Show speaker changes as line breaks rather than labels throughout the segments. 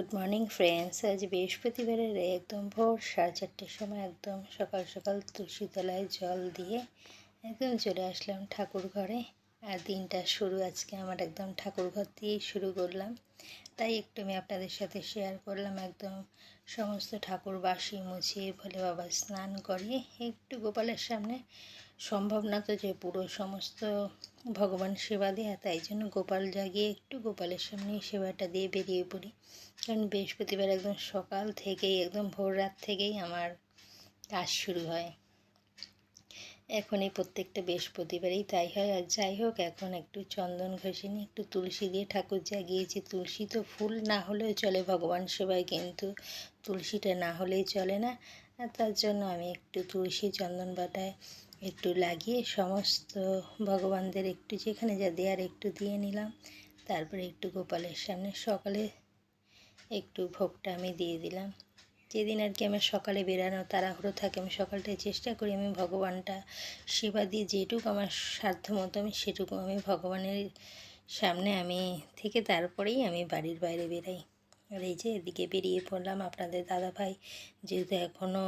Good morning friends আজ বৃহস্পতিবারের একদম ভোর সাড়ে চারটের সময় একদম সকাল সকাল তুলসী তলায় জল দিয়ে একদম চলে আসলাম ঠাকুর ঘরে। আর দিনটা শুরু, আজকে আমার একদম ঠাকুর ঘর দিয়েই শুরু করলাম। তাই একটু আমি আপনাদের সাথে শেয়ার করলাম একদম সমস্ত ঠাকুর বাসি মুছিয়ে ভোলে বাবা স্নান করিয়ে একটু গোপালের সামনে সম্ভব না তো যে পুরো সমস্ত ভগবান সেবা দেয়া, তাই জন্য গোপাল জাগিয়ে একটু গোপালের সামনে সেবাটা দিয়ে বেরিয়ে পড়ি। কারণ বৃহস্পতিবার একদম সকাল থেকেই, একদম ভোর রাত থেকেই আমার কাজ শুরু হয়। এখন এই প্রত্যেকটা বৃহস্পতিবারেই তাই হয়। আর যাই হোক, এখন একটু চন্দন ঘষে নিয়ে একটু তুলসী দিয়ে ঠাকুর জাগিয়েছি। তুলসী তো ফুল না হলেও চলে, ভগবান সেবায় কিন্তু তুলসীটা না হলেই চলে না। তার জন্য আমি একটু তুলসী চন্দন বাটায় একটু লাগিয়ে সমস্ত ভগবানদের একটু যেখানে যা দেওয়ার একটু দিয়ে নিলাম। তারপরে একটু গোপালের সামনে সকালে একটু ভোগটা আমি দিয়ে দিলাম। যেদিন আর কি আমার সকালে বেরানো তাড়াহুড়ো থাকে, আমি সকালটায় চেষ্টা করি আমি ভগবানটা সেবা দিয়ে যেটুকু আমার সাধ্য মতো আমি সেটুকু আমি ভগবানের সামনে আমি থেকে তারপরেই আমি বাড়ির বাইরে বেরাই। আর এই যে এদিকে বেরিয়ে পড়লাম আপনাদের দাদা ভাই যেহেতু এখনও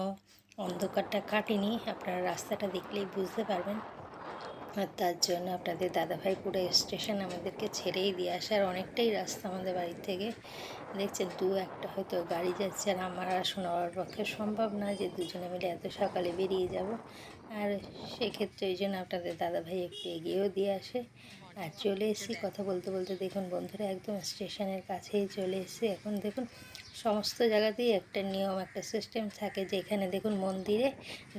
অন্ধকারটা কাটেনি, আপনারা রাস্তাটা দেখলেই বুঝতে পারবেন। আর তার জন্য আপনাদের দাদাভাই পুরো স্টেশন আমাদেরকে ছেড়েই দিয়ে আসার অনেকটাই রাস্তা আমাদের বাড়ি থেকে। দেখছেন, দু একটা হয়তো গাড়ি যাচ্ছে, আর আমার আর শোনাবার পক্ষে সম্ভব না যে দুজনে মিলে এত সকালে বেরিয়ে যাব। আর সেক্ষেত্রে ওই জন্য আপনাদের দাদাভাই একটু এগিয়েও দিয়ে আসে। আর চলে এসেছি, কথা বলতে বলতে দেখুন বন্ধুরা, একদম স্টেশনের কাছেই চলে এসেছি। এখন দেখুন সমস্ত জায়গাতেই একটা নিয়ম, একটা সিস্টেম থাকে যে এখানে দেখুন মন্দিরে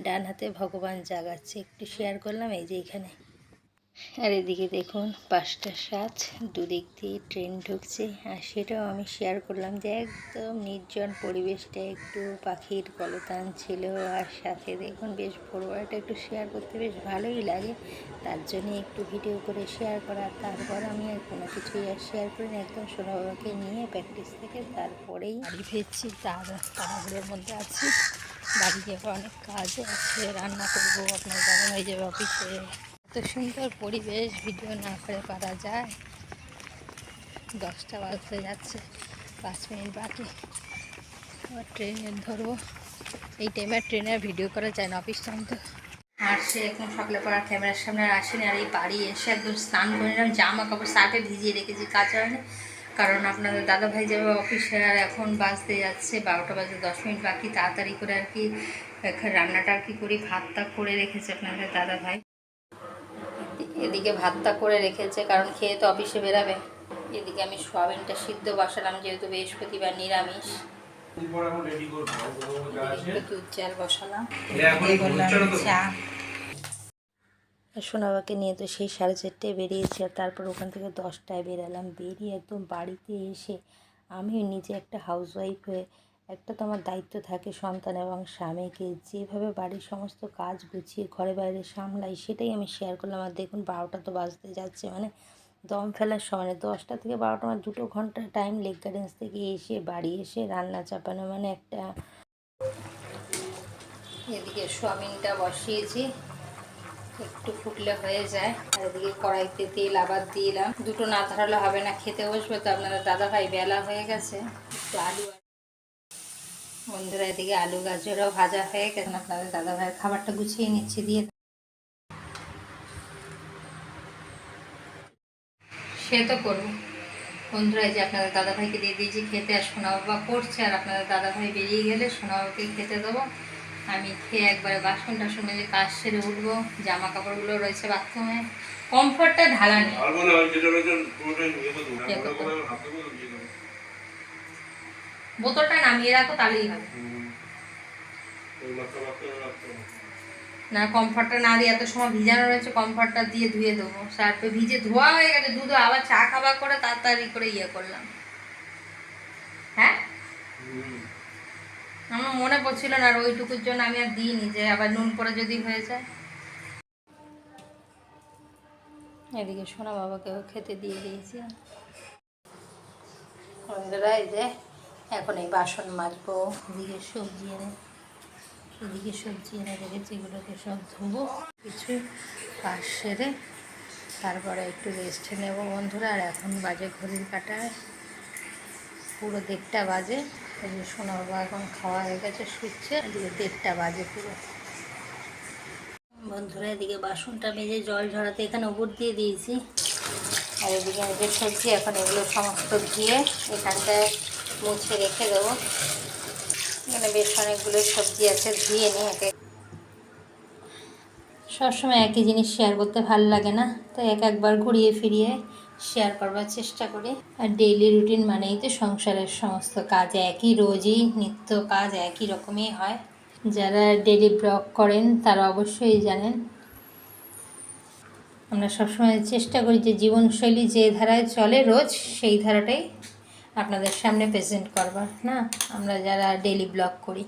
ডান হাতে ভগবান জাগাচ্ছে। একটু শেয়ার করলাম, এই যে এখানে। আর এদিকে দেখুন, পাঁচটা সাত, দুদিক দিয়ে ট্রেন ঢুকছে। আর সেটাও আমি শেয়ার করলাম যে একদম নির্জন পরিবেশটা, একটু পাখির কলতান ছিল। আর সাথে দেখুন, বেশ ভোরবেলাটা একটু শেয়ার করতে বেশ ভালোই লাগে। তার জন্য একটু ভিডিও করে শেয়ার করা। তারপর আমি আর কোনো কিছুই আর শেয়ার করি না। একদম সোনা বাবাকে নিয়ে প্র্যাকটিস থেকে তারপরেই বাড়ি ফিরছি। তার তাড়াহুড়োর মধ্যে আছি। বাড়ি যাব অনেক কাজ আছে। রান্না করব, আপনার দাদা হয়ে যাবে অফিসে এত সুন্দর পরিবেশ, ভিডিও না করে পারা যায়। দশটা বাজতে যাচ্ছে, পাঁচ মিনিট বাকি। আবার ট্রেনে ধরবো। এই টাইমে ট্রেনের ভিডিও করা যায় না অফিস টাইম তো। আর সে একদম সকালে পড়া ক্যামেরার সামনে আর আসেনি। আর এই বাড়ি এসে একদম স্নান করে নিলাম। জামা কাপড় শার্টে ভিজিয়ে রেখেছি কাঁচা হয়নি কারণ আপনাদের দাদা ভাই যাবে অফিসে আর এখন বাজতে যাচ্ছে বারোটা বাজে দশ মিনিট বাকি। তাড়াতাড়ি করে আর কি রান্নাটা আর কি করি, ভাতটা করে রেখেছে আপনাদের দাদা ভাই এদিকে ভাতটা করে রেখেছে কারণ খেয়ে তো অফিসে বেরাবে। এদিকে আমি সোয়াবিনটা সিদ্ধ বসালাম যেহেতু বৃহস্পতিবার নিরামিষ। একটু দুধ চাল বসালাম। চা। সোনাবাকে নিয়ে তো সেই সাড়ে চারটায় বেরিয়েছি আর তারপর ওখান থেকে দশটায় বেরালাম। বেরিয়ে একদম বাড়িতে এসে আমি নিজে একটা হাউসওয়াইফ হয়ে একটা তো আমার দায়িত্ব থাকে সন্তান এবং স্বামীকে। যেভাবে বাড়ির সমস্ত কাজ গুছিয়ে ঘরে বাইরে সামলাই, সেটাই আমি শেয়ার করলাম। আর দেখুন, বারোটা তো বাজতে যাচ্ছে মানে দম ফেলার সময় দশটা থেকে বারোটা মানে দুটো ঘণ্টা টাইম লেক গার্ডেন্স থেকে এসে বাড়ি এসে রান্না চাপানো মানে একটা এদিকে সোয়াবিনটা বসিয়েছি। একটু ফুটলে হয়ে যায়। আর এদিকে কড়াইতে তেল আবার দিলাম দুটো না ধরালে হবে না, খেতে বসবে তো আপনারা দাদা ভাই বেলা হয়ে গেছে। একটু আলু বন্ধুরা এদিকে আলু গাজরও ভাজা হয়ে গেছে। আপনাদের দাদা ভাইয়ের খাবারটা গুছিয়ে নিচ্ছি দিয়ে। সে তো করব। বন্ধুরা যে আপনাদের দাদা ভাইকে দিয়ে দিয়েছি খেতে আর সোনা বাবা পড়ছে আর আপনাদের দাদা ভাই বেরিয়ে গেলে সোনা বাবাকে খেতে দেবো। আমি খেয়ে একবারে বাসন টাসন মেজে কাজ সেরে উঠবো। জামা কাপড়গুলো রয়েছে বাথরুমে। কমফর্টটা ঢালা নেই। বোতলটা নামিয়ে রাখো তাহলেই হবে। না কমফর্টটা না দিয়ে এত সময় ভিজানো রয়েছে কমফর্টটা দিয়ে ধুয়ে দেবো। সার্ফে ভিজে ধোয়া হয়ে গেছে দুধ আবার চা খাওয়া করে তাড়াতাড়ি করে ইয়ে করলাম। হ্যাঁ? আমার মনে পড়ছিল না আর ওইটুকুর জন্য আমি আর দিইনি যে আবার নুন পরে যদি হয়ে যায়। এদিকে সোনা বাবাকেও খেতে দিয়ে দিয়েছি। এই যে এখন এই বাসন মাজবো। এদিকে সবজি এনে এদিকে সবজি এনে রেখেছি, এগুলোকে সব ধুবো, কিছু কাজ সেরে তারপরে একটু রেস্ট নেব বন্ধুরা। আর এখন বাজে ঘড়ির কাটায় পুরো দেড়টা বাজে। এই যে সোনা বাবা এখন খাওয়া হয়ে গেছে, শুচ্ছে। এদিকে দেড়টা বাজে পুরো। বন্ধুরা, এদিকে বাসনটা মেজে জল ঝরাতে এখানে উপর দিয়ে দিয়েছি। আর এদিকে নিজের সবজি, এখন এগুলো সমস্ত ধুয়ে এখানটায় মুছে রেখে দেবো। এখানে বেশ অনেকগুলো সবজি আছে, ধুয়ে নিই একে। সবসময় একই জিনিস শেয়ার করতে ভালো লাগে না, তাই এক একবার ঘুরিয়ে ফিরিয়ে শেয়ার করবার চেষ্টা করি। আর ডেইলি রুটিন মানেই তো সংসারের সমস্ত কাজ, একই রোজই নিত্য কাজ একই রকমই হয়। যারা ডেলি ব্লগ করেন, তারা অবশ্যই জানেন। আমরা সবসময় চেষ্টা করি যে জীবনশৈলী যে ধারায় চলে রোজ, সেই ধারাটাই আপনাদের সামনে প্রেজেন্ট করবার না? আমরা যারা ডেলি ব্লগ করি।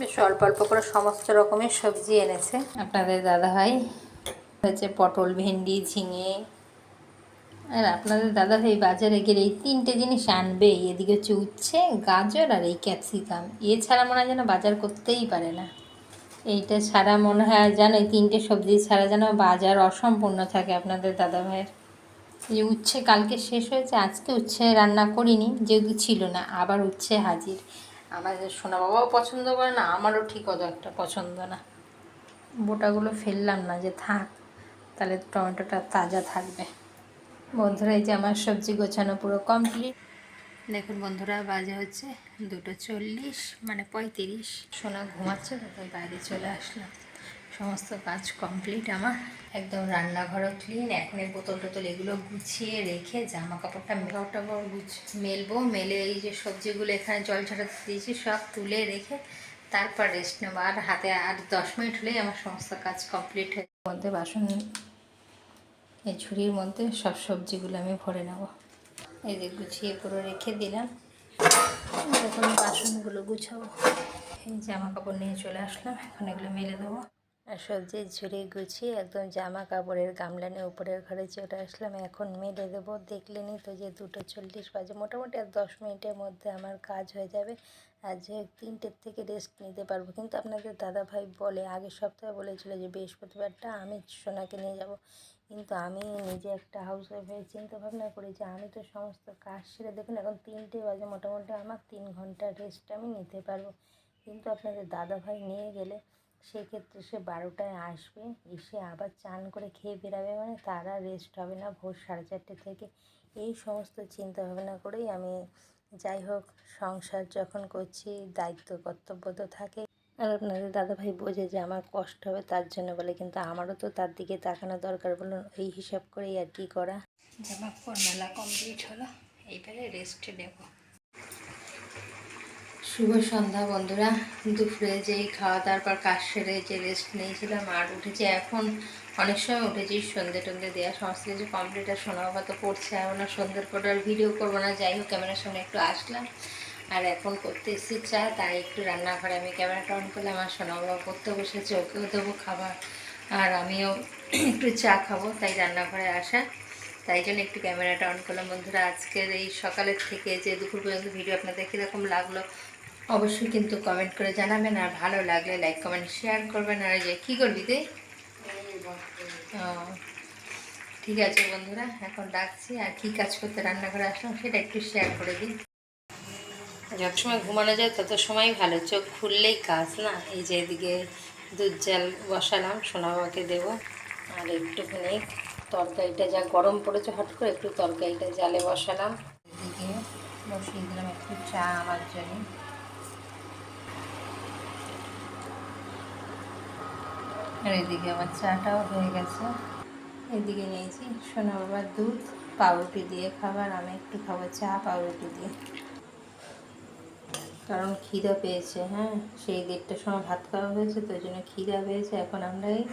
বেশ অল্প অল্প করে সমস্ত রকমের সবজি এনেছে। আপনাদের দাদা ভাই হচ্ছে পটল ভেন্ডি ঝিঙে আর আপনাদের দাদা ভাই বাজারে গেলে এই তিনটে জিনিস আনবেই এদিকে হচ্ছে উচ্ছে, গাজর আর এই ক্যাপসিকাম। এছাড়া মনে হয় যেন বাজার করতেই পারে না। এইটা ছাড়া মনে হয় যেন এই তিনটে সবজি ছাড়া যেন বাজার অসম্পূর্ণ থাকে আপনাদের দাদা ভাইয়ের। এই উচ্ছে কালকে শেষ হয়েছে, আজকে উচ্ছে রান্না করিনি, যেহেতু ছিল না, আবার উচ্ছে হাজির। আমাদের সোনা বাবাও পছন্দ করে না, আমারও ঠিক অত একটা পছন্দ না। বোটাগুলো ফেললাম না, যে থাক, তাহলে টমেটোটা তাজা থাকবে। বন্ধুরা এই যে আমার সবজি গোছানো পুরো কমপ্লিট দেখুন বন্ধুরা বাজে হচ্ছে দুটো চল্লিশ মানে পঁয়ত্রিশ। সোনা ঘুমাচ্ছে তো তাই বাইরে চলে আসলাম। সমস্ত কাজ কমপ্লিট আমার। একদম রান্নাঘরও ক্লিন এখন এই বোতল টোতল এগুলো গুছিয়ে রেখে জামা কাপড়টা মেঘাও টাপড় গুছ মেলবো মেলে এই যে সবজিগুলো এখানে জল ছড়াতে দিয়েছি সব তুলে রেখে তারপর রেস্ট নেব। আর হাতে আর দশ মিনিট হলেই আমার সমস্ত কাজ কমপ্লিট হয়ে মধ্যে বাসন এই ঝুড়ির মধ্যে সব সবজিগুলো আমি ভরে নেব। এই যে গুছিয়ে পুরো রেখে দিলাম। এখন বাসনগুলো গুছাবো। এই জামা কাপড় নিয়ে চলে আসলাম। এখন এগুলো মেলে দেবো। আর সবজির ঝুড়ি গুছিয়ে একদম জামা কাপড়ের গামলা নিয়ে উপরের ঘরে চলে আসলাম। এখন মেলে দেবো। দেখলেনি তো যে দুটো চল্লিশ বাজে। মোটামুটি আর দশ মিনিটের মধ্যে আমার কাজ হয়ে যাবে। যে তিনটের থেকে রেস্ট নিতে পারব। কিন্তু আপনাদের দাদা ভাই বলে, আগের সপ্তাহে বলেছিল যে বৃহস্পতিবারটা আমি সোনাকে নিয়ে যাব। কিন্তু আমি নিজে একটা হাউস ওয়াইফ হয়ে চিন্তা ভাবনা করি যে আমি তো সমস্ত কাজ সেরে, দেখুন এখন তিনটে বাজে, মোটামুটি আমার তিন ঘণ্টা রেস্ট আমি নিতে পারব। কিন্তু আপনাদের দাদা ভাই নিয়ে গেলে, সেক্ষেত্রে সে বারোটায় আসবে, এসে আবার চান করে খেয়ে বেরাবে মানে তারা রেস্ট হবে না, ভোর সাড়ে চারটে থেকে। এই সমস্ত চিন্তা ভাবনা করেই আমি যাই হোক, সংসার যখন করছি, দায়িত্ব, কর্তব্য তো থাকে। আর আপনাদের দাদাভাই বোঝে যে আমার কষ্ট হবে তার জন্য বলে, কিন্তু আমারও তো তার দিকে তাকানো দরকার বলুন, এই হিসাব করেই আর কি করা। জামা কাপড় মেলা কমপ্লিট হলো, এইবারে রেস্ট নেব। শুভ সন্ধ্যা বন্ধুরা, দুপুরে যেই খাওয়া দাওয়ার পর কাজ সেরে যে রেস্ট নিয়েছিলাম আর উঠেছে, এখন অনেক সময় উঠেছি সন্ধে টন্ধে দেওয়া সমস্ত কিছু কমপ্লিট আর শোনা বাবা তো পড়ছে আর সন্ধ্যের পর আর ভিডিও করব না যাই হোক ক্যামেরার সামনে একটু আসলাম। আর এখন করতে এসেছি চা তাই একটু রান্নাঘরে আমি ক্যামেরাটা অন করলাম আর সোনা বাবা করতে বসেছে ওকেও দেবো খাবার। আর আমিও একটু চা খাব তাই রান্নাঘরে আসা। তাই জন্য একটু ক্যামেরাটা অন করলাম। বন্ধুরা আজকের এই সকালের থেকে যে দুপুর পর্যন্ত ভিডিও আপনাদের কীরকম লাগল অবশ্যই কিন্তু কমেন্ট করে জানাবেন আর ভালো লাগলে লাইক কমেন্ট শেয়ার করবেন। আর যে কী করবি ও, ঠিক আছে বন্ধুরা এখন ডাকছি আর কী কাজ করতে রান্নাঘরে আসলাম সেটা একটু শেয়ার করে দিই। যত সময় ঘুমানো যায় তত সময় ভালো। চোখ খুললেই কাজ না? এই যে এদিকে দুধ জাল বসালাম সোনা বাবাকে দেবো। আর একটুখানি তরকারিটা যা গরম পড়েছে হট করে একটু তরকারিটা জালে বসালাম। এদিকে বসিয়ে দিলাম একটু চা আমার জন্য। আর এদিকে আমার চাটাও হয়ে গেছে। এদিকে নিয়েছি সোনা বাবার দুধ, পাউরুটি দিয়ে খাবার, আমি একটু খাবার চা, পাউরুটি দিয়ে। কারণ খিদা পেয়েছে হ্যাঁ? সেই দেড়টার সময় ভাত খাওয়া হয়েছে, তো ওই জন্য খিদা পেয়েছে। এখন আমরা এই